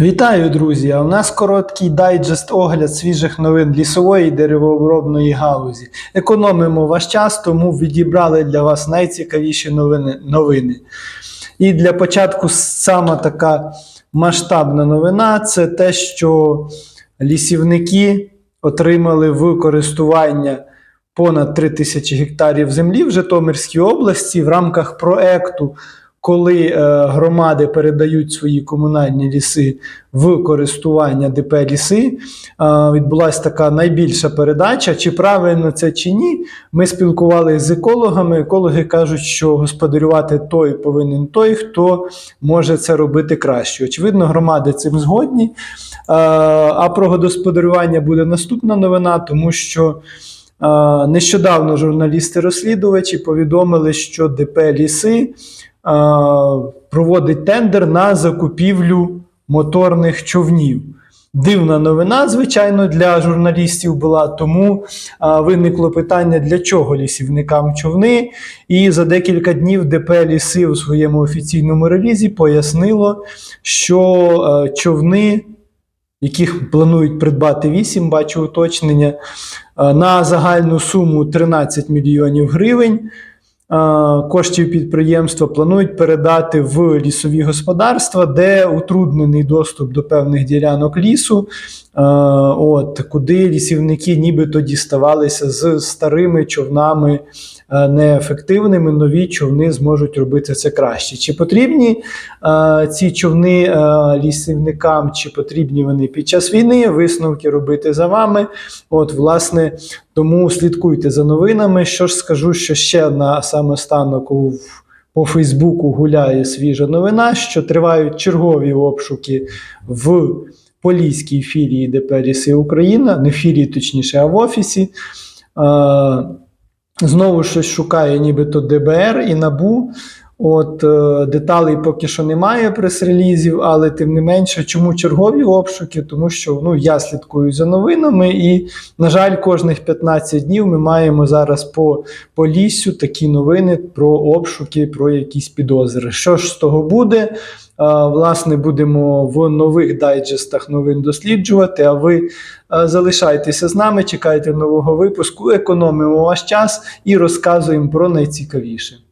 Вітаю, друзі! А у нас короткий дайджест огляд свіжих новин лісової і деревообробної галузі. Економимо ваш час, тому відібрали для вас найцікавіші новини. новини. І для початку сама така масштабна новина це те, що лісівники отримали в користування понад 3 тисячі гектарів землі в Житомирській області в рамках проекту коли е, громади передають свої комунальні ліси в користування ДП ліси, е, відбулася така найбільша передача. Чи правильно це чи ні? Ми спілкувалися з екологами. Екологи кажуть, що господарювати той повинен той, хто може це робити краще. Очевидно, громади цим згодні. Е, а про господарювання буде наступна новина, тому що. Е, Нещодавно журналісти-розслідувачі повідомили, що ДП ліси проводить тендер на закупівлю моторних човнів. Дивна новина, звичайно, для журналістів була, тому а, виникло питання, для чого лісівникам човни. І за декілька днів ДП ліси у своєму офіційному релізі пояснило, що а, човни, яких планують придбати 8, бачу уточнення, а, на загальну суму 13 мільйонів гривень. Е, коштів підприємства планують передати в лісові господарства, де утруднений доступ до певних ділянок лісу, е, от, куди лісівники нібито діставалися з старими човнами е, неефективними, нові човни зможуть робити це краще. Чи потрібні ці човни лісівникам, чи потрібні вони під час війни? Висновки робити за вами. От, власне, тому слідкуйте за новинами. Що ж скажу, що ще на саме станок по Фейсбуку гуляє свіжа новина, що тривають чергові обшуки в поліській філії ДП «Ліси Україна, не філії, точніше, а в офісі. Е, Знову щось шукає, нібито ДБР і НАБУ. От е, деталей поки що немає прес-релізів, але тим не менше, чому чергові обшуки? Тому що ну я слідкую за новинами, і, на жаль, кожних 15 днів ми маємо зараз по, по лісю такі новини про обшуки, про якісь підозри. Що ж з того буде? Е, Власне, будемо в нових дайджестах новин досліджувати. А ви е, залишайтеся з нами, чекайте нового випуску, економимо ваш час і розказуємо про найцікавіше.